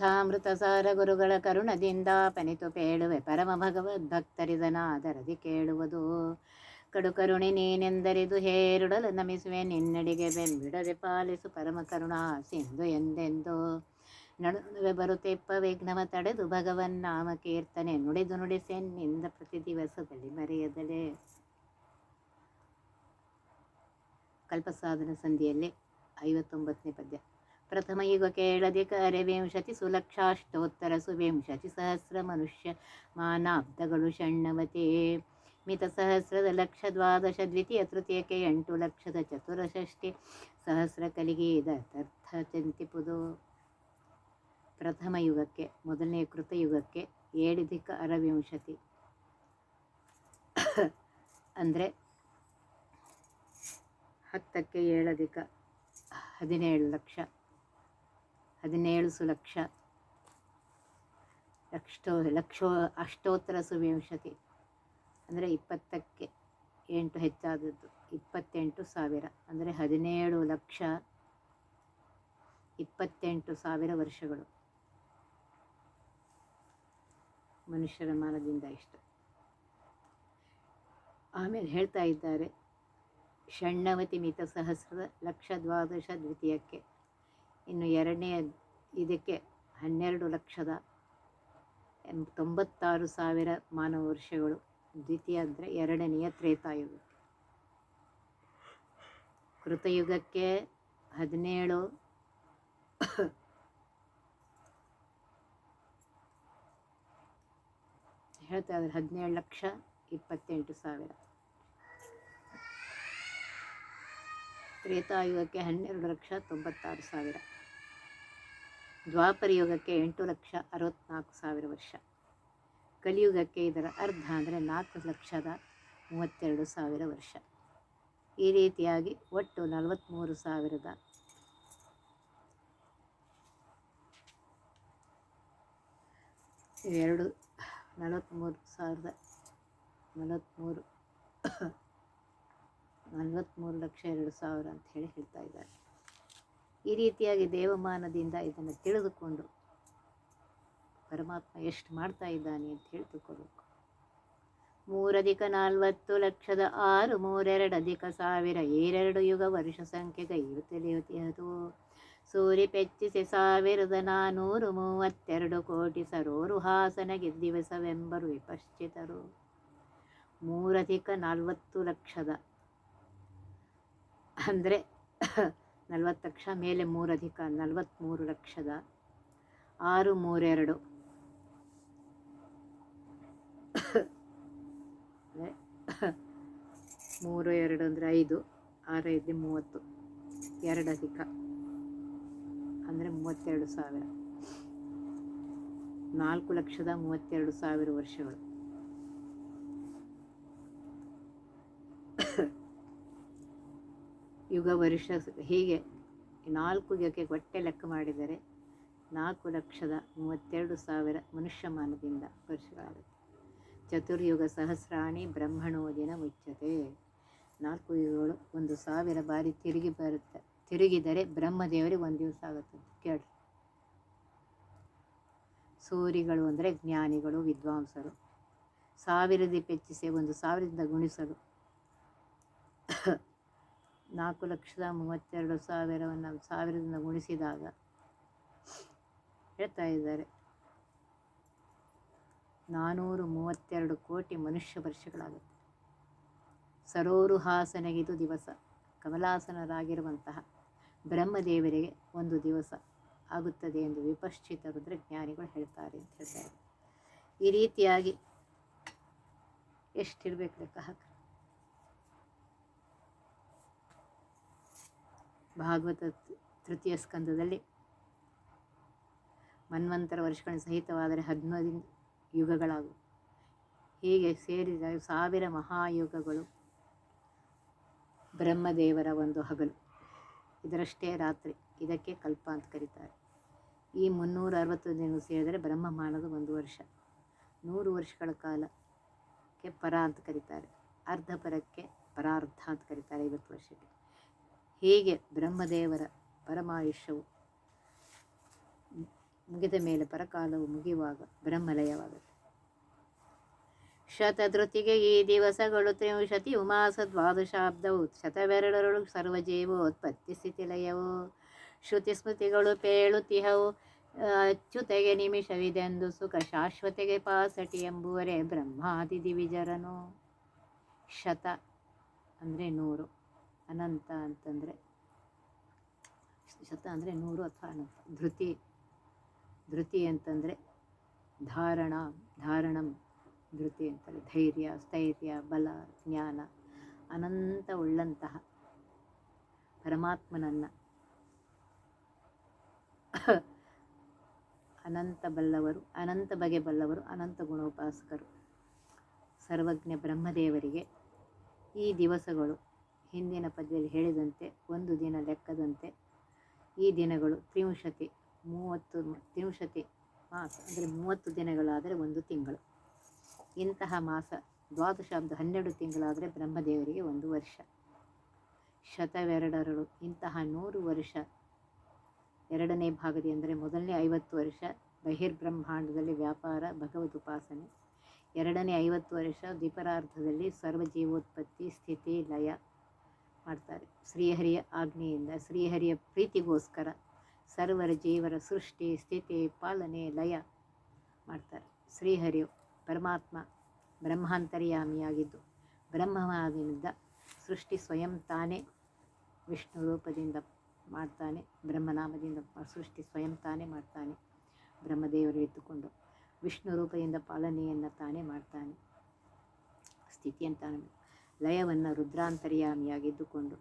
ಕಥಾಮೃತ ಸಾರ ಗುರುಗಳ ಕರುಣದಿಂದ ಪನಿತು ಪೇಳುವೆ ಪರಮ ಭಗವದ್ಭಕ್ತರಿದನಾದರದಿ ಕೇಳುವುದು. ಕಡು ಕರುಣೆ ನೀನೆಂದರಿದು ಹೇರುಡಲು ನಮಿಸುವೆ, ನಿನ್ನಡಿಗೆ ಬೆಂಬಿಡದೆ ಪಾಲಿಸು ಪರಮ ಕರುಣಾ ಸಿಂಧು ಎಂದೆಂದು. ನಡುವೆ ಬರುತ್ತೆಪ್ಪ ವಿಘ್ನವ ತಡೆದು ಭಗವನ್ ನಾಮ ಕೀರ್ತನೆ ನುಡಿದು ನುಡಿಸೆನ್ನಿಂದ ಪ್ರತಿ ದಿವಸದಲ್ಲಿ ಮರೆಯದಲೆ. ಕಲ್ಪಸಾಧನ ಸಂಧಿಯಲ್ಲಿ ಐವತ್ತೊಂಬತ್ತನೇ ಪದ್ಯ. ಪ್ರಥಮ ಯುಗ ಕೇಳದಿಕ ಅರೆವಿಂಶತಿ ಸುಲಕ್ಷಾಷ್ಟೋತ್ತರ ಸುವಿಂಶತಿ ಸಹಸ್ರ ಮನುಷ್ಯ ಮಾನಾಬ್ದಗಳು ಷಣ್ಣವತಿ ಮಿತ ಸಹಸ್ರದ ಲಕ್ಷ ದ್ವಾದಶ ದ್ವಿತೀಯ ತೃತೀಯಕ್ಕೆ ಎಂಟು ಲಕ್ಷದ ಚತುರಷಷ್ಟಿ ಸಹಸ್ರ ಕಲಿಗೆ ತರ್ಥ ಚಿಂತಿಪುದು ಪ್ರಥಮ ಯುಗಕ್ಕೆ ಮೊದಲನೇ ಕೃತಯುಗಕ್ಕೆ ಏಳಧಿಕ ಅರವಿಂಶತಿ. ಅಂದರೆ ಹತ್ತಕ್ಕೆ ಏಳಧಿಕ ಹದಿನೇಳು ಲಕ್ಷ. ಹದಿನೇಳು ಸುಲಕ್ಷ ಲಕ್ಷೋ. ಲಕ್ಷೋ ಅಷ್ಟೋತ್ತರ ಸುವಿಂಶತಿ ಅಂದರೆ ಇಪ್ಪತ್ತಕ್ಕೆ ಎಂಟು ಹೆಚ್ಚಾದದ್ದು. ಇಪ್ಪತ್ತೆಂಟು ಸಾವಿರ. ಅಂದರೆ ಹದಿನೇಳು ಲಕ್ಷ ಇಪ್ಪತ್ತೆಂಟು ಸಾವಿರ ವರ್ಷಗಳು. ಮನುಷ್ಯರ ಮಾನದಿಂದ ಇಷ್ಟು. ಆಮೇಲೆ ಹೇಳ್ತಾ ಇದ್ದಾರೆ, ಷಣ್ಣವತಿ ಮಿತ ಸಹಸ್ರದ ಲಕ್ಷ ದ್ವಾದಶ ದ್ವಿತೀಯಕ್ಕೆ. ಇನ್ನು ಎರಡನೇ ಇದಕ್ಕೆ ಹನ್ನೆರಡು ಲಕ್ಷದ ತೊಂಬತ್ತಾರು ಸಾವಿರ ಮಾನವ ವರ್ಷಗಳು, ದ್ವಿತೀಯ ಅಂದರೆ ಎರಡನೆಯ ತ್ರೇತಾಯುಗ. ಕೃತಯುಗಕ್ಕೆ ಹದಿನೇಳು ಹೇಳ್ತಾ ಇದ್ದಾರೆ, ಹದಿನೇಳು ಲಕ್ಷ ಇಪ್ಪತ್ತೆಂಟು ಸಾವಿರ. ತ್ರೇತಾಯುಗಕ್ಕೆ ಹನ್ನೆರಡು ಲಕ್ಷ ತೊಂಬತ್ತಾರು ಸಾವಿರ. ದ್ವಾಪರ ಯುಗಕ್ಕೆ ಎಂಟು ಲಕ್ಷ ಅರವತ್ತ್ನಾಲ್ಕು ಸಾವಿರ ವರ್ಷ. ಕಲಿಯುಗಕ್ಕೆ ಇದರ ಅರ್ಧ ಅಂದರೆ ನಾಲ್ಕು ಲಕ್ಷದ ಮೂವತ್ತೆರಡು ಸಾವಿರ ವರ್ಷ. ಈ ರೀತಿಯಾಗಿ ಒಟ್ಟು ನಲವತ್ತ್ಮೂರು ಸಾವಿರದ ಎರಡು ನಲವತ್ತ್ಮೂರು ಸಾವಿರದ ನಲವತ್ತ್ಮೂರು ನಲವತ್ತ್ಮೂರು ಲಕ್ಷ ಎರಡು ಸಾವಿರ ಅಂತ ಹೇಳಿ ಹೇಳ್ತಾ ಇದ್ದಾರೆ. ಈ ರೀತಿಯಾಗಿ ದೇವಮಾನದಿಂದ ಇದನ್ನು ತಿಳಿದುಕೊಂಡು ಪರಮಾತ್ಮ ಎಷ್ಟು ಮಾಡ್ತಾ ಇದ್ದಾನೆ ಅಂತ ಹೇಳಿ ಮೂರಧಿಕ ನಾಲ್ವತ್ತು ಲಕ್ಷದ ಆರು, ಮೂರೆರಡು ಅಧಿಕ ಸಾವಿರ, ಏರೆರಡು ಯುಗ ವರ್ಷ ಸಂಖ್ಯೆಗೆ ಇವು ಅದು ಸೂರಿ ಪೆಚ್ಚಿಸಿ ಸಾವಿರದ ನಾನೂರು ಮೂವತ್ತೆರಡು ಕೋಟಿ ಸರೋರು ಹಾಸನಗೆ ಗೆದ್ದಿವಸವೆಂಬರು ವಿಪಶ್ಚಿತರು. ಮೂರಧಿಕ ನಲವತ್ತು ಲಕ್ಷದ ಅಂದರೆ ನಲವತ್ತು ಲಕ್ಷ, ಮೇಲೆ ಮೂರು ಅಧಿಕ ನಲವತ್ತ್ಮೂರು ಲಕ್ಷದ ಆರು ಮೂರೆರಡು ಮೂರು ಎರಡು ಅಂದರೆ ಐದು, ಆರು ಐದು ಮೂವತ್ತು, ಎರಡು ಅಧಿಕ ಅಂದರೆ ಮೂವತ್ತೆರಡು ಸಾವಿರ. ನಾಲ್ಕು ಲಕ್ಷದ ಮೂವತ್ತೆರಡು ಸಾವಿರ ವರ್ಷಗಳು. ಯುಗ ವರುಷ ಹೀಗೆ ನಾಲ್ಕು ಯುಗಕ್ಕೆ ಒಟ್ಟೆ ಲೆಕ್ಕ ಮಾಡಿದರೆ ನಾಲ್ಕು ಲಕ್ಷದ ಮೂವತ್ತೆರಡು ಸಾವಿರ ಮನುಷ್ಯಮಾನದಿಂದ ವರ್ಷಗಳಾಗುತ್ತೆ ಚತುರ್ಯುಗ ಸಹಸ್ರಾಣಿ ಬ್ರಹ್ಮಣೋ ದಿನ ಮುಚ್ಚತೆ ನಾಲ್ಕು ಯುಗಗಳು ಒಂದು ಸಾವಿರ ಬಾರಿ ತಿರುಗಿ ಬರುತ್ತೆ. ತಿರುಗಿದರೆ ಬ್ರಹ್ಮದೇವರಿಗೆ ಒಂದು ದಿವಸ ಆಗುತ್ತೆ ಕೇಳಿ. ಸೂರಿಗಳು ಅಂದರೆ ಜ್ಞಾನಿಗಳು, ವಿದ್ವಾಂಸರು. ಸಾವಿರದಿ ಪೆಚ್ಚಿಸಿ ಒಂದು ಸಾವಿರದಿಂದ ಗುಣಿಸಲು ನಾಲ್ಕು ಲಕ್ಷದ ಮೂವತ್ತೆರಡು ಸಾವಿರವನ್ನು ಸಾವಿರದಿಂದ ಗುಣಿಸಿದಾಗ ಹೇಳ್ತಾ ಇದ್ದಾರೆ. ನಾನ್ನೂರು ಮೂವತ್ತೆರಡು ಕೋಟಿ ಮನುಷ್ಯ ವರ್ಷಗಳಾಗುತ್ತೆ. ಸರೋರು ಹಾಸನಗಿದು ದಿವಸ. ಕಮಲಾಸನರಾಗಿರುವಂತಹ ಬ್ರಹ್ಮದೇವರಿಗೆ ಒಂದು ದಿವಸ ಆಗುತ್ತದೆ ಎಂದು ವಿಪಶ್ಚಿತ ರುದ್ರ ಜ್ಞಾನಿಗಳು ಹೇಳ್ತಾರೆ ಅಂತ ಹೇಳ್ತಾರೆ ಈ ರೀತಿಯಾಗಿ ಎಷ್ಟಿರಬೇಕು ಲೆಕ್ಕ ಹಾಕಿ ಭಾಗವತ ತೃತೀಯ ಸ್ಕಂದದಲ್ಲಿ ಮನ್ವಂತರ ವರ್ಷಗಳ ಸಹಿತವಾದರೆ ಹದಿನೈದು ಯುಗಗಳಾಗು ಹೀಗೆ ಸೇರಿದ ಸಾವಿರ ಮಹಾಯುಗಗಳು ಬ್ರಹ್ಮದೇವರ ಒಂದು ಹಗಲು. ಇದರಷ್ಟೇ ರಾತ್ರಿ. ಇದಕ್ಕೆ ಕಲ್ಪ ಅಂತ ಕರೀತಾರೆ. ಈ ಮುನ್ನೂರ ಅರವತ್ತು ದಿನ ಸೇರಿದರೆ ಬ್ರಹ್ಮಮಾನದ ಒಂದು ವರ್ಷ. ನೂರು ವರ್ಷಗಳ ಕಾಲಕ್ಕೆ ಪರ ಅಂತ ಕರೀತಾರೆ. ಅರ್ಧ ಪರಕ್ಕೆ ಪರಾರ್ಧ ಅಂತ ಕರೀತಾರೆ ಐವತ್ತು ವರ್ಷಕ್ಕೆ. ಹೀಗೆ ಬ್ರಹ್ಮದೇವರ ಪರಮಾಯುಷ್ಯವು ಮುಗಿದ ಮೇಲೆ ಪರಕಾಲವು ಮುಗಿಯುವಾಗ ಬ್ರಹ್ಮಲಯವಾಗುತ್ತೆ. ಶತಧೃತಿಗೆ ಈ ದಿವಸಗಳು ತ್ರಿಂಶತಿ ಉಮಾಸ ದ್ವಾದಶಾಬ್ದವು ಶತವೆರಡರಳು ಸರ್ವಜೀವೋತ್ಪತ್ತಿ ಸ್ಥಿತಿ ಲಯವು ಶ್ರುತಿ ಸ್ಮೃತಿಗಳು ಪೇಳುತಿಹವು ಅಚ್ಯುತೆಗೆ ನಿಮಿಷವಿದೆಂದು ಸುಖ ಶಾಶ್ವತೆಗೆ ಪಾಸಟಿ ಎಂಬುವರೇ ಬ್ರಹ್ಮಾದಿ ದಿವಿಜರನು ಶತ ಅಂದರೆ ನೂರು. ಅನಂತ ಅಂತಂದರೆ, ಶತ ಅಂದರೆ ನೂರು ಅಥವಾ ಅನಂತ. ಧೃತಿ ಧೃತಿ ಅಂತಂದರೆ ಧಾರಣ, ಧಾರಣಂ, ಧೃತಿ ಅಂತಾರೆ ಧೈರ್ಯ, ಸ್ಥೈರ್ಯ, ಬಲ, ಜ್ಞಾನ, ಅನಂತ ಉಳ್ಳಂತಹ ಪರಮಾತ್ಮನನ್ನು ಅನಂತ ಬಲ್ಲವರು, ಅನಂತ ಬಗೆ ಬಲ್ಲವರು, ಅನಂತ ಗುಣೋಪಾಸಕರು, ಸರ್ವಜ್ಞ ಬ್ರಹ್ಮದೇವರಿಗೆ ಈ ದಿವಸಗಳು ಹಿಂದಿನ ಪದ್ಯದಲ್ಲಿ ಹೇಳಿದಂತೆ, ಒಂದು ದಿನ ಲೆಕ್ಕದಂತೆ. ಈ ದಿನಗಳು ತ್ರಿಂಶತಿ, ಮೂವತ್ತು ತ್ರಿಂಶತಿ ಮಾಸ, ಅಂದರೆ ಮೂವತ್ತು ದಿನಗಳಾದರೆ ಒಂದು ತಿಂಗಳು. ಇಂತಹ ಮಾಸ ದ್ವಾದಶಾಬ್ದ ಹನ್ನೆರಡು ತಿಂಗಳಾದರೆ ಬ್ರಹ್ಮದೇವರಿಗೆ ಒಂದು ವರ್ಷ. ಶತವೆರಡರಳು ಇಂತಹ ನೂರು ವರ್ಷ, ಎರಡನೇ ಭಾಗದಿ ಅಂದರೆ ಮೊದಲನೇ ಐವತ್ತು ವರ್ಷ ಬಹಿರ್ಬ್ರಹ್ಮಾಂಡದಲ್ಲಿ ವ್ಯಾಪಾರ, ಭಗವದ್ ಉಪಾಸನೆ. ಎರಡನೇ ಐವತ್ತು ವರ್ಷ ದ್ವಿಪರಾರ್ಧದಲ್ಲಿ ಸರ್ವಜೀವೋತ್ಪತ್ತಿ, ಸ್ಥಿತಿ, ಲಯ. ಮಾಡ್ತಾರೆ. ಶ್ರೀಹರಿಯ ಆಜ್ಞೆಯಿಂದ ಶ್ರೀಹರಿಯ ಪ್ರೀತಿಗೋಸ್ಕರ ಸರ್ವರ ಜೀವರ ಸೃಷ್ಟಿ, ಸ್ಥಿತಿ, ಪಾಲನೆ, ಲಯ ಮಾಡ್ತಾರೆ. ಶ್ರೀಹರಿಯು ಪರಮಾತ್ಮ ಬ್ರಹ್ಮಾಂತರ್ಯಾಮಿಯಾಗಿದ್ದು ಬ್ರಹ್ಮವಾದಿನಿಂದ ಸೃಷ್ಟಿ ಸ್ವಯಂ ತಾನೇ ವಿಷ್ಣು ರೂಪದಿಂದ ಮಾಡ್ತಾನೆ, ಬ್ರಹ್ಮನಾಮದಿಂದ ಸೃಷ್ಟಿ ಸ್ವಯಂ ತಾನೇ ಮಾಡ್ತಾನೆ, ಬ್ರಹ್ಮದೇವರು ಇದ್ದುಕೊಂಡು ವಿಷ್ಣು ರೂಪದಿಂದ ಪಾಲನೆಯನ್ನು ತಾನೇ ಮಾಡ್ತಾನೆ. ಸ್ಥಿತಿಯನ್ನು ತಾನೇ ಲಯವನ್ನು ರುದ್ರಾಂತರ್ಯಾಮಿಯಾಗಿದ್ದುಕೊಂಡು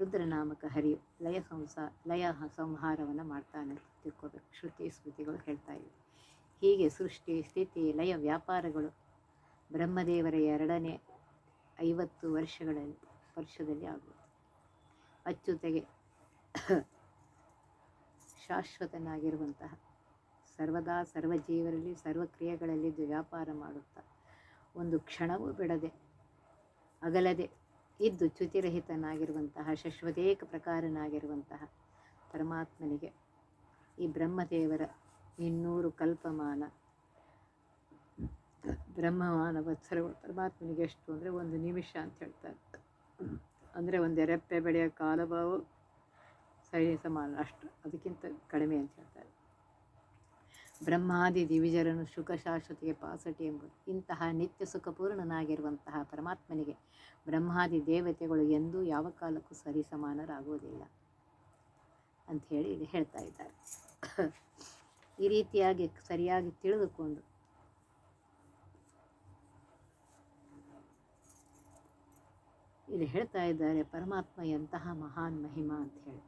ರುದ್ರನಾಮಕ ಹರಿಯು ಲಯ ಸಂಸ, ಲಯ ಸಂಹಾರವನ್ನು ಮಾಡ್ತಾನೆ ತಿಳ್ಕೋಬೇಕು. ಶ್ರುತಿ ಸ್ಮೃತಿಗಳು ಹೇಳ್ತಾ ಇವೆ. ಹೀಗೆ ಸೃಷ್ಟಿ, ಸ್ಥಿತಿ, ಲಯ ವ್ಯಾಪಾರಗಳು ಬ್ರಹ್ಮದೇವರ ಎರಡನೇ ಐವತ್ತು ವರ್ಷಗಳಲ್ಲಿ, ವರ್ಷದಲ್ಲಿ ಆಗುವುದು. ಅಚ್ಚುತೆಗೆ ಶಾಶ್ವತನಾಗಿರುವಂತಹ ಸರ್ವದಾ ಸರ್ವಜೀವರಲ್ಲಿ ಸರ್ವಕ್ರಿಯೆಗಳಲ್ಲಿ ವ್ಯಾಪಾರ ಮಾಡುತ್ತಾ ಒಂದು ಕ್ಷಣವೂ ಬಿಡದೆ ಅಗಲದೆ ಇದ್ದು ಚ್ಯುತಿರಹಿತನಾಗಿರುವಂತಹ ಶಶ್ವತೇಕ ಪ್ರಕಾರನಾಗಿರುವಂತಹ ಪರಮಾತ್ಮನಿಗೆ ಈ ಬ್ರಹ್ಮದೇವರ ಇನ್ನೂರು ಕಲ್ಪಮಾನ, ಬ್ರಹ್ಮಮಾನ ವತ್ಸರಗಳು ಪರಮಾತ್ಮನಿಗೆ ಎಷ್ಟು ಅಂದರೆ ಒಂದು ನಿಮಿಷ ಅಂತ ಹೇಳ್ತಾರೆ. ಅಂದರೆ ಒಂದು ಎರೆಪ್ಪೆ ಬೆಳೆಯ ಕಾಲಭಾವ ಸರಿ ಸಮಾನ ಅಷ್ಟು, ಅದಕ್ಕಿಂತ ಕಡಿಮೆ ಅಂತ ಹೇಳ್ತಾರೆ. ಬ್ರಹ್ಮಾದಿ ದಿವಿಜರನು ಸುಖ ಶಾಶ್ವತಿಗೆ ಪಾಸಟಿ ಎಂಬುದು ಇಂತಹ ನಿತ್ಯ ಸುಖಪೂರ್ಣನಾಗಿರುವಂತಹ ಪರಮಾತ್ಮನಿಗೆ ಬ್ರಹ್ಮಾದಿ ದೇವತೆಗಳು ಎಂದೂ ಯಾವ ಕಾಲಕ್ಕೂ ಸರಿ ಸಮಾನರಾಗುವುದಿಲ್ಲ ಹೇಳಿ ಇಲ್ಲಿ ಹೇಳ್ತಾ ಇದ್ದಾರೆ. ಈ ರೀತಿಯಾಗಿ ಸರಿಯಾಗಿ ತಿಳಿದುಕೊಂಡು ಇಲ್ಲಿ ಹೇಳ್ತಾ ಇದ್ದಾರೆ ಪರಮಾತ್ಮ ಎಂತಹ ಮಹಾನ್ ಮಹಿಮಾ ಅಂತ ಹೇಳಿ.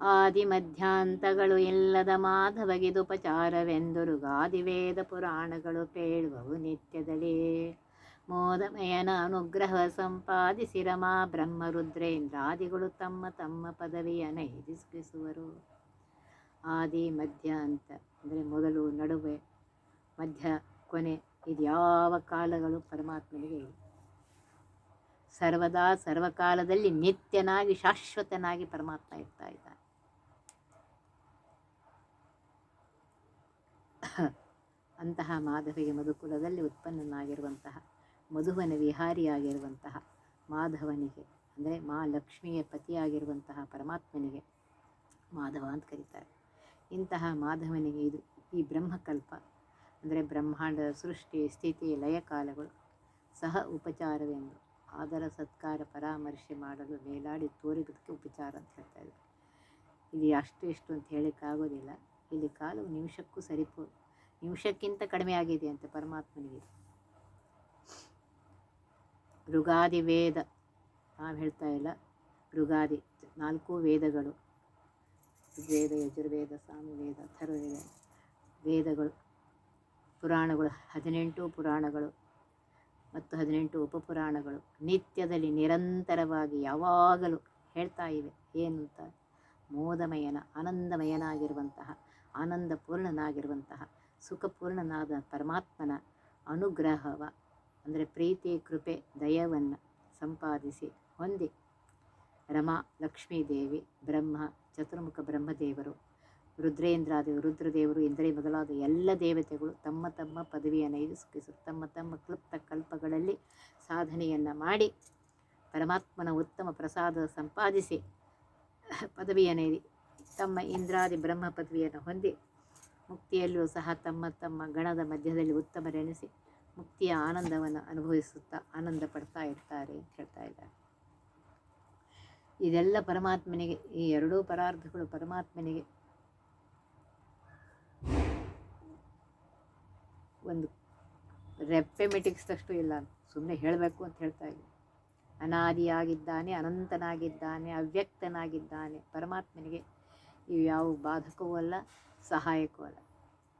ಆದಿ ಮಧ್ಯಾಂತಗಳು ಇಲ್ಲದ ಮಾಧವಗಿದುಪಚಾರವೆಂದುರುಗಾದಿ ವೇದ ಪುರಾಣಗಳು ಪೇಳುವವು ನಿತ್ಯದಲ್ಲಿ ಮೋದಮಯನ ಅನುಗ್ರಹ ಸಂಪಾದಿಸಿರಮ ಬ್ರಹ್ಮರುದ್ರೇಂದ್ರಾದಿಗಳು ತಮ್ಮ ತಮ್ಮ ಪದವಿಯ ನೈದಿಸ್ಕಿಸುವರು ಆದಿ ಮಧ್ಯ ಅಂತ ಅಂದರೆ ಮೊದಲು ನಡುವೆ, ಮಧ್ಯ, ಕೊನೆ ಇದ್ಯಾವ ಕಾಲಗಳು ಪರಮಾತ್ಮನಿಗೆ ಸರ್ವದಾ ಸರ್ವಕಾಲದಲ್ಲಿ ನಿತ್ಯನಾಗಿ ಶಾಶ್ವತನಾಗಿ ಪರಮಾತ್ಮ ಇರ್ತಾ ಇದ್ದಾನೆ. ಅಂತಹ ಮಾಧವಿಗೆ ಮಧುಕುಲದಲ್ಲಿ ಉತ್ಪನ್ನನಾಗಿರುವಂತಹ, ಮಧುವನ ವಿಹಾರಿಯಾಗಿರುವಂತಹ ಮಾಧವನಿಗೆ, ಅಂದರೆ ಮಾ ಲಕ್ಷ್ಮಿಯ ಪತಿಯಾಗಿರುವಂತಹ ಪರಮಾತ್ಮನಿಗೆ ಮಾಧವ ಅಂತ ಕರೀತಾರೆ. ಇಂತಹ ಮಾಧವನಿಗೆ ಇದು ಈ ಬ್ರಹ್ಮಕಲ್ಪ, ಅಂದರೆ ಬ್ರಹ್ಮಾಂಡದ ಸೃಷ್ಟಿ, ಸ್ಥಿತಿ ಲಯಕಾಲಗಳು ಸಹ ಉಪಚಾರವೆಂದು ಆದರ ಸತ್ಕಾರ ಪರಾಮರ್ಶೆ ಮಾಡಲು ಮೇಲಾಡಿ ತೋರಿದಕ್ಕೆ ಉಪಚಾರ ಅಂತ ಹೇಳ್ತಾ ಇದ್ದಾರೆ. ಇಲ್ಲಿ ಅಷ್ಟು ಎಷ್ಟು ಅಂತ ಹೇಳಕ್ಕಾಗೋದಿಲ್ಲ ಇಲ್ಲಿ ಕಾಲವು ನಿಮಿಷಕ್ಕೂ ಸರಿಪೋ ನಿಮಿಷಕ್ಕಿಂತ ಕಡಿಮೆ ಆಗಿದೆ ಅಂತ ಪರಮಾತ್ಮನಿಗೆ. ಋಗಾದಿ ವೇದ ನಾವು ಹೇಳ್ತಾ ಇಲ್ಲ. ಋಗಾದಿ, ನಾಲ್ಕು ವೇದಗಳು. ವೇದ ಯಜುರ್ವೇದ, ಸಾಮವೇದ ಅಥರ್ವೇದ ವೇದಗಳು. ಪುರಾಣಗಳು, ಹದಿನೆಂಟು ಪುರಾಣಗಳು ಮತ್ತು ಹದಿನೆಂಟು ಉಪಪುರಾಣಗಳು. ನಿತ್ಯದಲ್ಲಿ ನಿರಂತರವಾಗಿ ಯಾವಾಗಲೂ ಹೇಳ್ತಾ ಇವೆ ಏನು ಅಂತ ಮೋದಮಯನ, ಆನಂದಮಯನಾಗಿರುವಂತಹ, ಆನಂದಪೂರ್ಣನಾಗಿರುವಂತಹ ಸುಖಪೂರ್ಣನಾದ ಪರಮಾತ್ಮನ ಅನುಗ್ರಹವ, ಅಂದರೆ ಪ್ರೀತಿ, ಕೃಪೆ, ದಯವನ್ನು ಸಂಪಾದಿಸಿ ಹೊಂದಿ. ರಮಾ ಲಕ್ಷ್ಮೀದೇವಿ ಬ್ರಹ್ಮ, ಚತುರ್ಮುಖ ಬ್ರಹ್ಮದೇವರು, ರುದ್ರೇಂದ್ರಾದಿ, ರುದ್ರದೇವರು ಇಂದ್ರೇ ಮೊದಲಾದ ಎಲ್ಲ ದೇವತೆಗಳು ತಮ್ಮ ತಮ್ಮ ಪದವಿಯನ್ನು ಇದು ಸುಖಿಸರು ತಮ್ಮ ತಮ್ಮ ಕ್ಲುಪ್ತ ಕಲ್ಪಗಳಲ್ಲಿ ಸಾಧನೆಯನ್ನು ಮಾಡಿ ಪರಮಾತ್ಮನ ಉತ್ತಮ ಪ್ರಸಾದ ಸಂಪಾದಿಸಿ ಪದವಿಯನ್ನು ತಮ್ಮ ಇಂದ್ರಾದಿ ಬ್ರಹ್ಮ ಪದವಿಯನ್ನು ಹೊಂದಿ ಮುಕ್ತಿಯಲ್ಲೂ ಸಹ ತಮ್ಮ ತಮ್ಮ ಗಣದ ಮಧ್ಯದಲ್ಲಿ ಉತ್ತಮರೆನಿಸಿ ಮುಕ್ತಿಯ ಆನಂದವನ್ನು ಅನುಭವಿಸುತ್ತಾ ಆನಂದ ಪಡ್ತಾ ಇರ್ತಾರೆ ಅಂತ ಹೇಳ್ತಾ ಇದ್ದಾರೆ. ಇದೆಲ್ಲ ಪರಮಾತ್ಮನಿಗೆ, ಈ ಎರಡೂ ಪರಾರ್ಥಗಳು ಪರಮಾತ್ಮನಿಗೆ ಒಂದು ರೆಪ್ಪೆ ಮೆಟಿಕ್ಸ್ದಷ್ಟು ಇಲ್ಲ. ಸುಮ್ಮನೆ ಹೇಳಬೇಕು ಅಂತ ಹೇಳ್ತಾ ಇದ್ದೀನಿ. ಅನಾದಿಯಾಗಿದ್ದಾನೆ, ಅನಂತನಾಗಿದ್ದಾನೆ, ಅವ್ಯಕ್ತನಾಗಿದ್ದಾನೆ, ಪರಮಾತ್ಮನಿಗೆ ಇವು ಯಾವ ಬಾಧಕವೂ ಅಲ್ಲ, ಸಹಾಯಕವೂ ಅಲ್ಲ.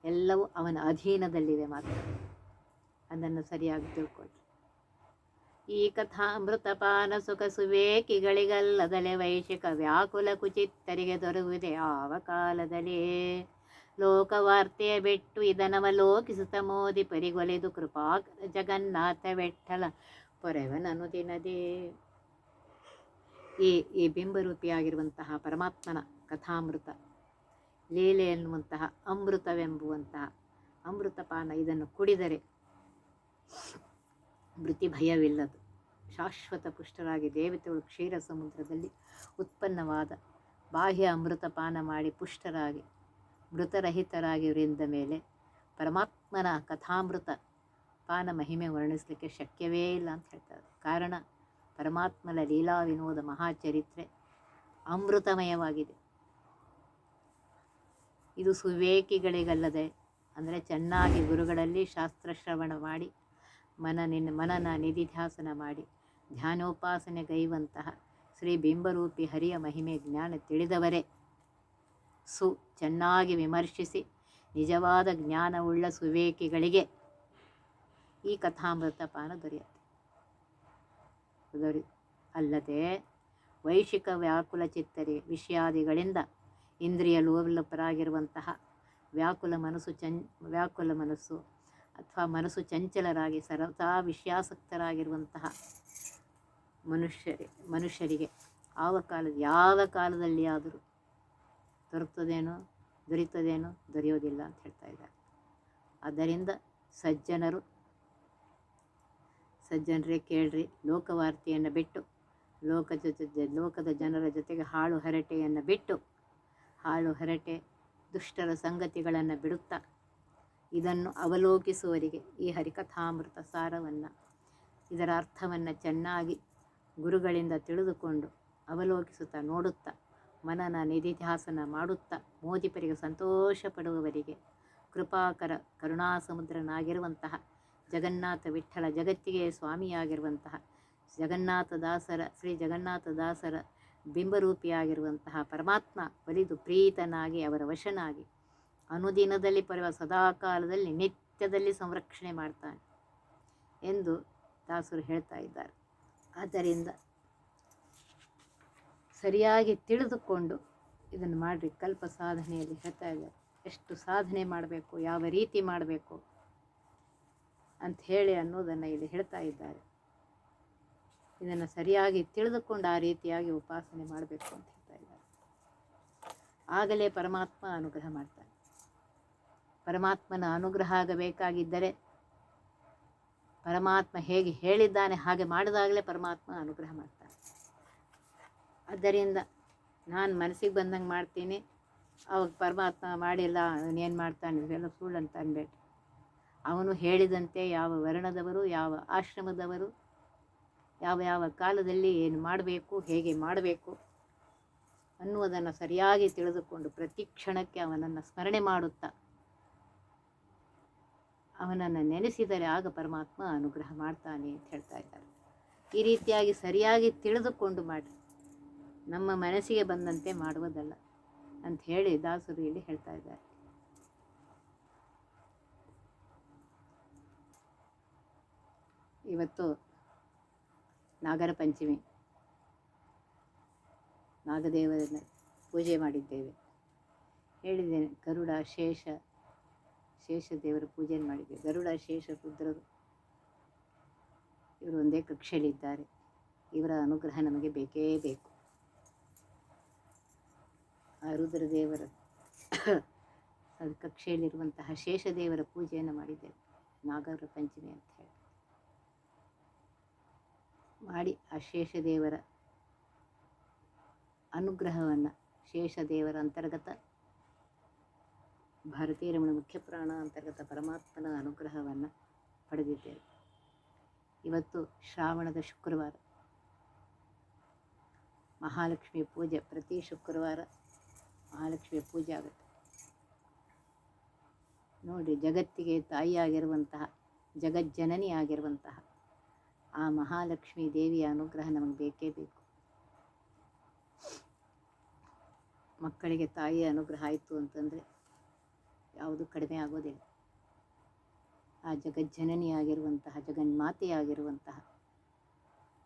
ಎಲ್ಲವೂ ಅವನ ಅಧೀನದಲ್ಲಿವೆ ಮಾತ್ರ. ಅದನ್ನು ಸರಿಯಾಗಿ ತಿಳ್ಕೊಳ್ಳಿ ಈ ಕಥಾ ಕಥಾಮೃತಪಾನ ಸುಖ ಸುವೇಕಿಗಳಿಗಲ್ಲದಲೆ ವೈಶಿಕ ವ್ಯಾಕುಲ ಕುಚಿತ್ತರಿಗೆ ದೊರಕುವುದೇ ಯಾವ ಕಾಲದಲ್ಲಿ? ಲೋಕವಾರ್ತೆಯ ಬಿಟ್ಟು ಇದನವಲೋಕಿಸುತ್ತ ಮೋದಿ ಪರಿಗೊಲೆದು ಕೃಪಾ ಜಗನ್ನಾಥ ಬೆಟ್ಟಲ ಪೊರೆವನನು ದಿನದೇ ಈ ಈ ಬಿಂಬರೂಪಿಯಾಗಿರುವಂತಹ ಪರಮಾತ್ಮನ ಕಥಾಮೃತ. ಲೀಲೆ ಎನ್ನುವಂತಹ ಅಮೃತವೆಂಬುವಂತಹ ಅಮೃತಪಾನ ಇದನ್ನು ಕುಡಿದರೆ ಮೃತಿ ಭಯವಿಲ್ಲದು. ಶಾಶ್ವತ ಪುಷ್ಟರಾಗಿ ದೇವತೆಗಳು ಕ್ಷೀರ ಸಮುದ್ರದಲ್ಲಿ ಉತ್ಪನ್ನವಾದ ಬಾಹ್ಯ ಅಮೃತಪಾನ ಮಾಡಿ ಪುಷ್ಟರಾಗಿ, ಮೃತರಹಿತರಾಗಿ ಮೃತರಹಿತರಾಗಿವರಿಂದ ಮೇಲೆ ಪರಮಾತ್ಮನ ಕಥಾಮೃತ ಪಾನ ಮಹಿಮೆ ವರ್ಣಿಸಲಿಕ್ಕೆ ಶಕ್ಯವೇ ಇಲ್ಲ ಅಂತ ಹೇಳ್ತಾರೆ. ಕಾರಣ ಪರಮಾತ್ಮನ ಲೀಲಾ ವಿನೋದ ಮಹಾಚರಿತ್ರೆ ಅಮೃತಮಯವಾಗಿದೆ. ಇದು ಸುವೇಕಿಗಳಿಗಲ್ಲದೆ, ಅಂದರೆ ಚೆನ್ನಾಗಿ ಗುರುಗಳಲ್ಲಿ ಶಾಸ್ತ್ರಶ್ರವಣ ಮಾಡಿ, ಮನ ನಿನ್ನ ಮನನ ನಿಧಿಧ್ಯಾಸನ ಮಾಡಿ ಧ್ಯಾನೋಪಾಸನೆಗೈವಂತಹ ಶ್ರೀ ಬಿಂಬರೂಪಿ ಹರಿಯ ಮಹಿಮೆ ಜ್ಞಾನ ತಿಳಿದವರೇ. ಸು, ಚೆನ್ನಾಗಿ ವಿಮರ್ಶಿಸಿ, ನಿಜವಾದ ಜ್ಞಾನವುಳ್ಳ ಸುವೇಕಿಗಳಿಗೆ ಈ ಕಥಾಮೃತ ಪಾನ ದೊರೆಯುತ್ತೆ. ದೊರೆ, ಅಲ್ಲದೆ ವೈಶಿಕ ವ್ಯಾಕುಲ ಚಿತ್ತರಿ ವಿಷಯಾದಿಗಳಿಂದ ಇಂದ್ರಿಯ ಲೋಲಪರಾಗಿರುವಂತಹ ವ್ಯಾಕುಲ ಮನಸ್ಸು ಚಂ ವ್ಯಾಕುಲ ಮನಸ್ಸು ಅಥವಾ ಮನಸ್ಸು ಚಂಚಲರಾಗಿ ಸರ್ವತಾ ವಿಷಯಾಸಕ್ತರಾಗಿರುವಂತಹ ಮನುಷ್ಯರಿ, ಮನುಷ್ಯರಿಗೆ ಆವ ಕಾಲದ, ಯಾವ ಕಾಲದಲ್ಲಿ ಆದರೂ ದೊರಕ್ತದೇನೋ, ದೊರೀತದೇನೋ, ದೊರೆಯೋದಿಲ್ಲ ಅಂತ ಹೇಳ್ತಾ ಇದ್ದಾರೆ. ಆದ್ದರಿಂದ ಸಜ್ಜನರು, ಸಜ್ಜನರೇ ಕೇಳ್ರಿ, ಲೋಕವಾರ್ತೆಯನ್ನು ಬಿಟ್ಟು, ಲೋಕ ಜೊತೆ, ಲೋಕದ ಜನರ ಜೊತೆಗೆ ಹಾಳು ಹರಟೆಯನ್ನು ಬಿಟ್ಟು ಹಾಳು ಹರಟೆ ದುಷ್ಟರ ಸಂಗತಿಗಳನ್ನು ಬಿಡುತ್ತಾ ಇದನ್ನು ಅವಲೋಕಿಸುವವರಿಗೆ ಈ ಹರಿಕಥಾಮೃತ ಸಾರವನ್ನು, ಇದರ ಅರ್ಥವನ್ನು ಚೆನ್ನಾಗಿ ಗುರುಗಳಿಂದ ತಿಳಿದುಕೊಂಡು ಅವಲೋಕಿಸುತ್ತಾ ನೋಡುತ್ತಾ, ಮನನ ನಿಧಿಧ್ಯಾಸನ ಮಾಡುತ್ತಾ ಮೋದಿಪರಿಗೆ ಸಂತೋಷ ಪಡುವವರಿಗೆ ಕೃಪಾಕರ ಕರುಣಾಸಮುದ್ರನಾಗಿರುವಂತಹ ಜಗನ್ನಾಥ ವಿಠ್ಠಲ ಜಗತ್ತಿಗೆ ಸ್ವಾಮಿಯಾಗಿರುವಂತಹ ಜಗನ್ನಾಥದಾಸರ ಶ್ರೀ ಜಗನ್ನಾಥದಾಸರ ಬಿಂಬರೂಪಿಯಾಗಿರುವಂತಹ ಪರಮಾತ್ಮ ಒಲಿದು ಪ್ರೀತನಾಗಿ ಅವರ ವಶನಾಗಿ ಅನುದಿನದಲ್ಲಿ ಪರವ ಸದಾಕಾಲದಲ್ಲಿ ನಿತ್ಯದಲ್ಲಿ ಸಂರಕ್ಷಣೆ ಮಾಡ್ತಾನೆ ಎಂದು ದಾಸರು ಹೇಳ್ತಾ ಇದ್ದಾರೆ. ಆದ್ದರಿಂದ ಸರಿಯಾಗಿ ತಿಳಿದುಕೊಂಡು ಇದನ್ನು ಮಾಡಿರಿ, ಕಲ್ಪ ಸಾಧನೆಯಲ್ಲಿ ಹೇಳ್ತಾ ಇದ್ದಾರೆ. ಎಷ್ಟು ಸಾಧನೆ ಮಾಡಬೇಕು, ಯಾವ ರೀತಿ ಮಾಡಬೇಕು ಅಂತ ಹೇಳಿ ಅನ್ನೋದನ್ನು ಇಲ್ಲಿ ಹೇಳ್ತಾ ಇದ್ದಾರೆ. ಇದನ್ನು ಸರಿಯಾಗಿ ತಿಳಿದುಕೊಂಡು ಆ ರೀತಿಯಾಗಿ ಉಪಾಸನೆ ಮಾಡಬೇಕು ಅಂತ ಹೇಳ್ತಾ ಇದ್ದಾರೆ. ಆಗಲೇ ಪರಮಾತ್ಮ ಅನುಗ್ರಹ ಮಾಡ್ತಾನೆ. ಪರಮಾತ್ಮನ ಅನುಗ್ರಹ ಆಗಬೇಕಾಗಿದ್ದರೆ ಪರಮಾತ್ಮ ಹೇಗೆ ಹೇಳಿದ್ದಾನೆ, ಹಾಗೆ ಮಾಡಿದಾಗಲೇ ಪರಮಾತ್ಮ ಅನುಗ್ರಹ ಮಾಡ್ತಾನೆ. ಆದ್ದರಿಂದ ನಾನು ಮನಸ್ಸಿಗೆ ಬಂದಂಗೆ ಮಾಡ್ತೀನಿ. ಅವಾಗ ಪರಮಾತ್ಮ ಮಾಡಿಲ್ಲ ಅವನೇನು ಮಾಡ್ತಾನೆ ಇದೆಲ್ಲ ಸುಳ್ಳು ಅಂತ ಅನ್ಬೇಡ ಅವನು ಹೇಳಿದಂತೆ ಯಾವ ವರ್ಣದವರು, ಯಾವ ಆಶ್ರಮದವರು ಯಾವ ಯಾವ ಕಾಲದಲ್ಲಿ ಏನು ಮಾಡಬೇಕು, ಹೇಗೆ ಮಾಡಬೇಕು ಅನ್ನುವುದನ್ನು ಸರಿಯಾಗಿ ತಿಳಿದುಕೊಂಡು ಪ್ರತಿ ಕ್ಷಣಕ್ಕೆ ಅವನನ್ನು ಸ್ಮರಣೆ ಮಾಡುತ್ತಾ ಅವನನ್ನು ನೆನೆಸಿದರೆ ಆಗ ಪರಮಾತ್ಮ ಅನುಗ್ರಹ ಮಾಡ್ತಾನೆ ಅಂತ ಹೇಳ್ತಾ ಇದ್ದಾರೆ. ಈ ರೀತಿಯಾಗಿ ಸರಿಯಾಗಿ ತಿಳಿದುಕೊಂಡು ಮಾಡಿ. ನಮ್ಮ ಮನಸ್ಸಿಗೆ ಬಂದಂತೆ ಮಾಡುವುದಲ್ಲ ಅಂತ ಹೇಳಿ ದಾಸರು ಇಲ್ಲಿ ಹೇಳ್ತಾ ಇದ್ದಾರೆ. ಇವತ್ತು ನಾಗರ ಪಂಚಮಿ ನಾಗದೇವರನ್ನು ಪೂಜೆ ಮಾಡಿದ್ದೇವೆ. ಹೇಳಿದ್ದೇನೆ, ಗರುಡ, ಶೇಷ ಶೇಷ ದೇವರ ಪೂಜೆ ಮಾಡಿದ್ದೇವೆ. ಗರುಡ, ಶೇಷ ರುದ್ರರು ಇವರು ಒಂದೇ ಕಕ್ಷೆಯಲ್ಲಿದ್ದಾರೆ. ಇವರ ಅನುಗ್ರಹ ನಮಗೆ ಬೇಕೇ ಬೇಕು. ಆ ರುದ್ರದೇವರ ಕಕ್ಷೆಯಲ್ಲಿರುವಂತಹ ಶೇಷದೇವರ ಪೂಜೆಯನ್ನು ಮಾಡಿದ್ದೇವೆ. ನಾಗರ ಪಂಚಮಿ ಅಂತ. ಮಾಡಿ ಆ ಶೇಷದೇವರ ಅನುಗ್ರಹವನ್ನು, ಶೇಷದೇವರ ಅಂತರ್ಗತ ಭಾರತೀಯ ರಮಣ ಮುಖ್ಯ ಪ್ರಾಣ ಅಂತರ್ಗತ ಪರಮಾತ್ಮನ ಅನುಗ್ರಹವನ್ನು ಪಡೆದಿದ್ದೇವೆ. ಇವತ್ತು ಶ್ರಾವಣದ ಶುಕ್ರವಾರ. ಮಹಾಲಕ್ಷ್ಮಿ ಪೂಜೆ, ಪ್ರತಿ ಶುಕ್ರವಾರ ಮಹಾಲಕ್ಷ್ಮಿ ಪೂಜೆ ಆಗುತ್ತೆ. ನೋಡಿ, ಜಗತ್ತಿಗೆ ತಾಯಿಯಾಗಿರುವಂತಹ ಜಗಜ್ಜನನಿ ಆಗಿರುವಂತಹ ಆ ಮಹಾಲಕ್ಷ್ಮಿ ದೇವಿಯ ಅನುಗ್ರಹ ನಮಗೆ ಬೇಕೇ ಬೇಕು. ಮಕ್ಕಳಿಗೆ ತಾಯಿಯ ಅನುಗ್ರಹ ಆಯಿತು ಅಂತಂದರೆ ಯಾವುದು ಕಡಿಮೆ ಆಗೋದಿಲ್ಲ. ಆ ಜಗಜ್ಜನನಿಯಾಗಿರುವಂತಹ ಜಗನ್ಮಾತೆಯಾಗಿರುವಂತಹ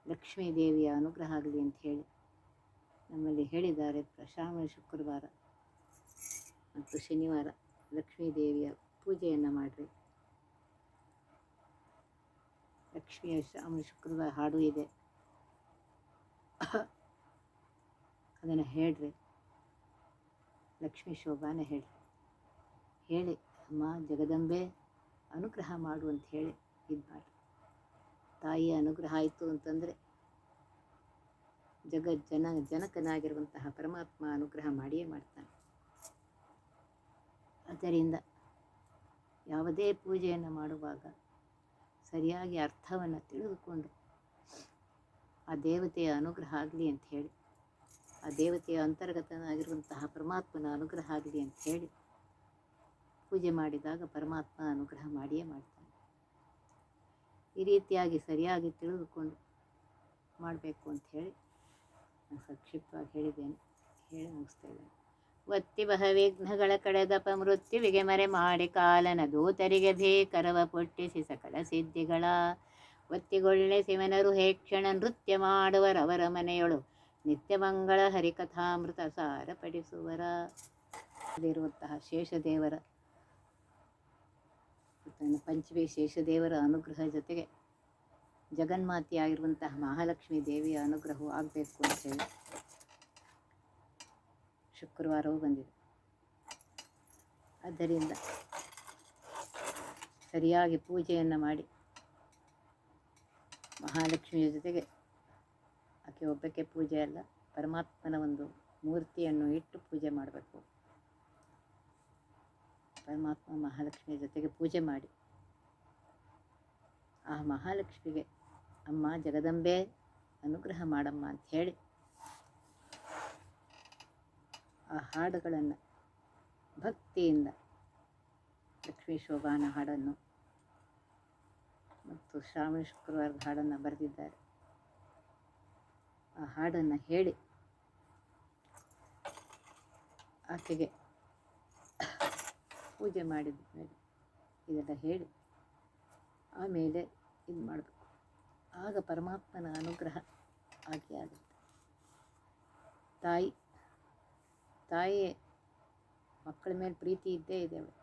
ಲಕ್ಷ್ಮೀ ದೇವಿಯ ಅನುಗ್ರಹ ಆಗಲಿ ಅಂತ ಹೇಳಿ ನಮ್ಮಲ್ಲಿ ಹೇಳಿದ್ದಾರೆ ಶ್ರಾವಣ ಶುಕ್ರವಾರ ಮತ್ತು ಶನಿವಾರ ಲಕ್ಷ್ಮೀ ದೇವಿಯ ಪೂಜೆಯನ್ನು ಮಾಡಿರಿ. ಲಕ್ಷ್ಮಿಯ ಶ್ರಾವಣ ಶುಕ್ರವಾರ ಹಾಡು ಇದೆ. ಅದನ್ನು ಹೇಳ್ರಿ. ಲಕ್ಷ್ಮೀ ಶೋಭಾನೇ ಹೇಳಿ ಹೇಳಿ, ಅಮ್ಮ ಜಗದಂಬೆ ಅನುಗ್ರಹ ಮಾಡು ಅಂತ ಹೇಳಿ ಇದು ಮಾಡಿ ತಾಯಿಯ ಅನುಗ್ರಹ ಆಯಿತು ಅಂತಂದರೆ ಜಗ ಜನ ಜನಕನಾಗಿರುವಂತಹ ಪರಮಾತ್ಮ ಅನುಗ್ರಹ ಮಾಡಿಯೇ ಮಾಡ್ತಾನೆ. ಆದ್ದರಿಂದ ಯಾವುದೇ ಪೂಜೆಯನ್ನು ಮಾಡುವಾಗ ಸರಿಯಾಗಿ ಅರ್ಥವನ್ನು ತಿಳಿದುಕೊಂಡು ಆ ದೇವತೆಯ ಅನುಗ್ರಹ ಆಗಲಿ ಅಂತ ಹೇಳಿ, ಆ ದೇವತೆಯ ಅಂತರ್ಗತನಾಗಿರುವಂತಹ ಪರಮಾತ್ಮನ ಅನುಗ್ರಹ ಆಗಲಿ ಅಂತ ಹೇಳಿ ಪೂಜೆ ಮಾಡಿದಾಗ ಪರಮಾತ್ಮ ಅನುಗ್ರಹ ಮಾಡಿಯೇ ಮಾಡ್ತಾನೆ. ಈ ರೀತಿಯಾಗಿ ಸರಿಯಾಗಿ ತಿಳಿದುಕೊಂಡು ಮಾಡಬೇಕು ಅಂತ ಹೇಳಿ ನಾನು ಸಂಕ್ಷಿಪ್ತವಾಗಿ ಹೇಳಿದ್ದೇನೆ. ಹೇಳಿ ಮುಗಿಸ್ತಾ ಇದ್ದೇನೆ. ಒತ್ತಿ ಬಹ ವಿಘ್ನಗಳ ಕಡೆದಪ ಮೃತ್ಯುವಿಗೆ ಮರೆ ಮಾಡಿ ಕಾಲನ ದೂತರಿಗೆ ಭೀಕರವ ಪೊಟ್ಟಿಸಿ ಸಕಲ ಸಿದ್ಧಿಗಳ. ಒತ್ತಿಗೊಳ್ಳೆ ಶಿವನರು ಹೇಕ್ಷಣ ನೃತ್ಯ ಮಾಡುವರವರ ಮನೆಯೊಳು. ನಿತ್ಯ ಮಂಗಳ ಹರಿಕಥಾಮೃತ ಸಾರಪಡಿಸುವರ. ಇರುವಂತಹ ಶೇಷದೇವರ. ಪಂಚಮಿ ಶೇಷದೇವರ ಅನುಗ್ರಹ ಜೊತೆಗೆ ಜಗನ್ಮಾತೆಯಾಗಿರುವಂತಹ ಮಹಾಲಕ್ಷ್ಮೀ ದೇವಿಯ ಅನುಗ್ರಹವೂ ಆಗಬೇಕು ಅಂತೇಳಿ ಶುಕ್ರವಾರವೂ ಬಂದಿದೆ. ಆದ್ದರಿಂದ ಸರಿಯಾಗಿ ಪೂಜೆಯನ್ನು ಮಾಡಿ ಮಹಾಲಕ್ಷ್ಮಿಯ ಜೊತೆಗೆ ಆಕೆ ಒಬ್ಬಕ್ಕೆ ಪೂಜೆ ಅಲ್ಲ, ಪರಮಾತ್ಮನ ಒಂದು ಮೂರ್ತಿಯನ್ನು ಇಟ್ಟು ಪೂಜೆ ಮಾಡಬೇಕು. ಪರಮಾತ್ಮ ಮಹಾಲಕ್ಷ್ಮಿಯ ಜೊತೆಗೆ ಪೂಜೆ ಮಾಡಿ. ಆ ಮಹಾಲಕ್ಷ್ಮಿಗೆ ಅಮ್ಮ ಜಗದಂಬೆ ಅನುಗ್ರಹ ಮಾಡಮ್ಮ ಅಂತ ಹೇಳಿ ಆ ಹಾಡುಗಳನ್ನು ಭಕ್ತಿಯಿಂದ ಲಕ್ಷ್ಮೀ ಶೋಭಾನ ಹಾಡನ್ನು ಮತ್ತು ಶ್ರಾವಣ ಶುಕ್ರವಾರದ ಹಾಡನ್ನು ಬರೆದಿದ್ದಾರೆ. ಆ ಹಾಡನ್ನು ಹೇಳಿ ಆಕೆಗೆ ಪೂಜೆ ಮಾಡಿದ ಮೇಲೆ ಇದೆಲ್ಲ ಹೇಳಿ ಆಮೇಲೆ ಇದು ಮಾಡಬೇಕು. ಆಗ ಪರಮಾತ್ಮನ ಅನುಗ್ರಹ ಆಗಿ ಆಗುತ್ತೆ. ತಾಯಿ ತಾಯಿ ಮಕ್ಕಳ ಮೇಲೆ ಪ್ರೀತಿ ಇದ್ದೇ ಇದೆ ಅವಳು.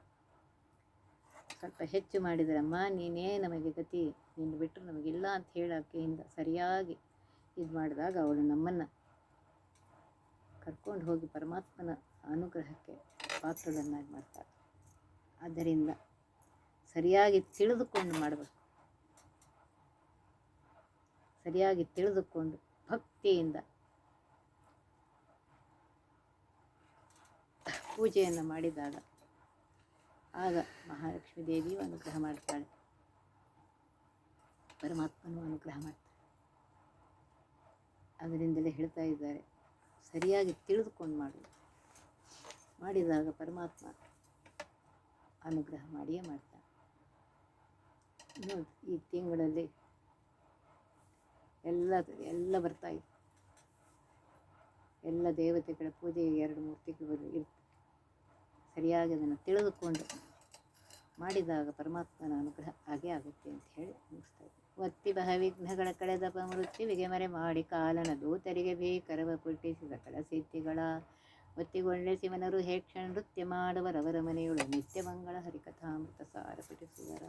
ಸ್ವಲ್ಪ ಹೆಚ್ಚು ಮಾಡಿದರಮ್ಮ, ನೀನೇ ನಮಗೆ ಗತಿ, ನೀನು ಬಿಟ್ಟರು ನಮಗಿಲ್ಲ ಅಂತ ಹೇಳೋಕ್ಕೆ ಹಿಂದೆ ಸರಿಯಾಗಿ ಇದು ಮಾಡಿದಾಗ ಅವಳು ನಮ್ಮನ್ನು ಕರ್ಕೊಂಡು ಹೋಗಿ ಪರಮಾತ್ಮನ ಅನುಗ್ರಹಕ್ಕೆ ಪಾತ್ರಗಳನ್ನಾಗಿ ಮಾಡ್ತಾಳೆ. ಆದ್ದರಿಂದ ಸರಿಯಾಗಿ ತಿಳಿದುಕೊಂಡು ಮಾಡಬೇಕು. ಸರಿಯಾಗಿ ತಿಳಿದುಕೊಂಡು ಭಕ್ತಿಯಿಂದ ಪೂಜೆಯನ್ನು ಮಾಡಿದಾಗ ಆಗ ಮಹಾಲಕ್ಷ್ಮೀ ದೇವಿಯು ಅನುಗ್ರಹ ಮಾಡ್ತಾಳೆ. ಪರಮಾತ್ಮನು ಅನುಗ್ರಹ ಮಾಡ್ತಾಳೆ. ಅದರಿಂದಲೇ ಹೇಳ್ತಾ ಇದ್ದಾರೆ, ಸರಿಯಾಗಿ ತಿಳಿದುಕೊಂಡು ಮಾಡಿ. ಮಾಡಿದಾಗ ಪರಮಾತ್ಮ ಅನುಗ್ರಹ ಮಾಡಿಯೇ ಮಾಡ್ತಾನೆ ನೋಡಿ, ಈ ತಿಂಗಳಲ್ಲಿ ಎಲ್ಲ ಎಲ್ಲ ಬರ್ತಾಯಿತ್ತು ಎಲ್ಲ ದೇವತೆಗಳ ಪೂಜೆಗೆ ಎರಡು ಮೂರು ತಿಂಗಳು ಸರಿಯಾಗಿ ಅದನ್ನು ತಿಳಿದುಕೊಂಡು ಮಾಡಿದಾಗ ಪರಮಾತ್ಮನ ಅನುಗ್ರಹ ಹಾಗೆ ಆಗುತ್ತೆ ಅಂತ ಹೇಳಿ ಮುಗಿಸ್ತಾ ಬಹ ವಿಘ್ನಗಳ ಕಳೆದ ಮೃತ್ಯುವಿಗೆ ಮರೆ ಮಾಡಿ ಕಾಲನ ದೂತರಿಗೆ ಭೀಕರವ ಪುಟ್ಟಿಸಿದ ಸಕಲ ಸಿದ್ಧಿಗಳ ಒತ್ತಿಗೊಳ್ಳೆ ಶಿವನರು ಹೇಕ್ಷಣ ನೃತ್ಯ ಮಾಡುವರವರ ಮನೆಯೊಳು ನಿತ್ಯ ಮಂಗಳ ಹರಿಕಥಾಮೃತ ಸಾರ ಪಠಿಸುವರ.